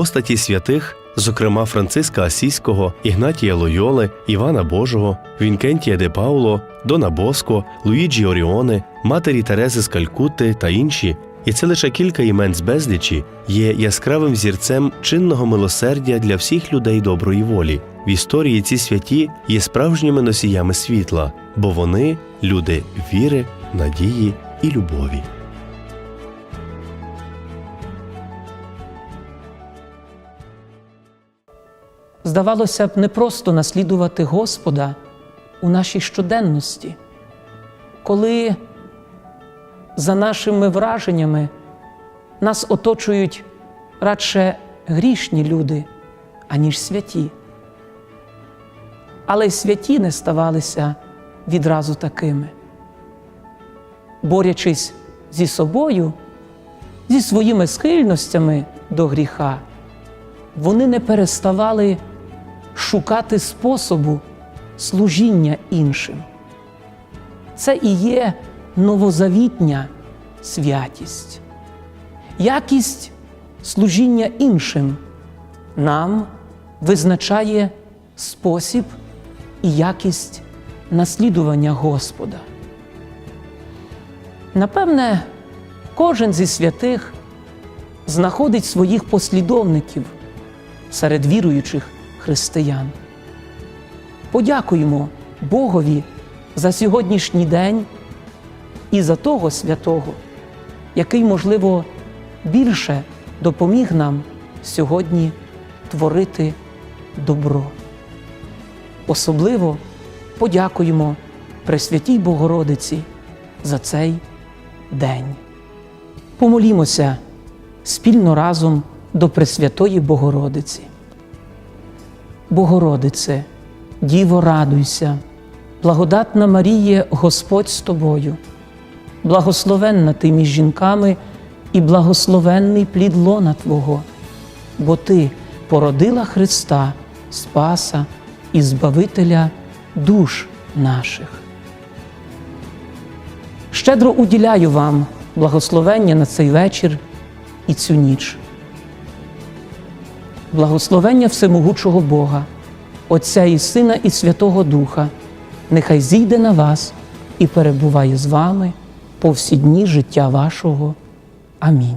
постаті святих, зокрема Франциска Асійського, Ігнатія Лойоли, Івана Божого, Вінкентія де Пауло, Дона Боско, Луїджі Оріоне, Матері Терези з Калькутти та інші, і це лише кілька імен з безлічі, є яскравим зірцем чинного милосердя для всіх людей доброї волі. В історії ці святі є справжніми носіями світла, бо вони люди віри, надії і любові. Здавалося б, не просто наслідувати Господа у нашій щоденності, коли за нашими враженнями нас оточують радше грішні люди, аніж святі. Але й святі не ставалися відразу такими. Борячись зі собою, зі своїми схильностями до гріха, вони не переставали шукати способу служіння іншим. Це і є новозавітня святість, якість служіння іншим нам визначає спосіб і якість наслідування Господа. Напевне, кожен зі святих знаходить своїх послідовників серед віруючих християн. Подякуємо Богові за сьогоднішній день і за того святого, який, можливо, більше допоміг нам сьогодні творити добро. Особливо подякуємо Пресвятій Богородиці за цей день. Помолімося спільно разом до Пресвятої Богородиці. Богородице, Діво, радуйся, благодатна Маріє, Господь з тобою, благословенна ти між жінками і благословенний плід лона Твого, бо Ти породила Христа, Спаса і Збавителя душ наших. Щедро уділяю вам благословення на цей вечір і цю ніч. Благословення Всемогучого Бога, Отця і Сина і Святого Духа, нехай зійде на вас і перебуває з вами по всі дні життя вашого. Амінь.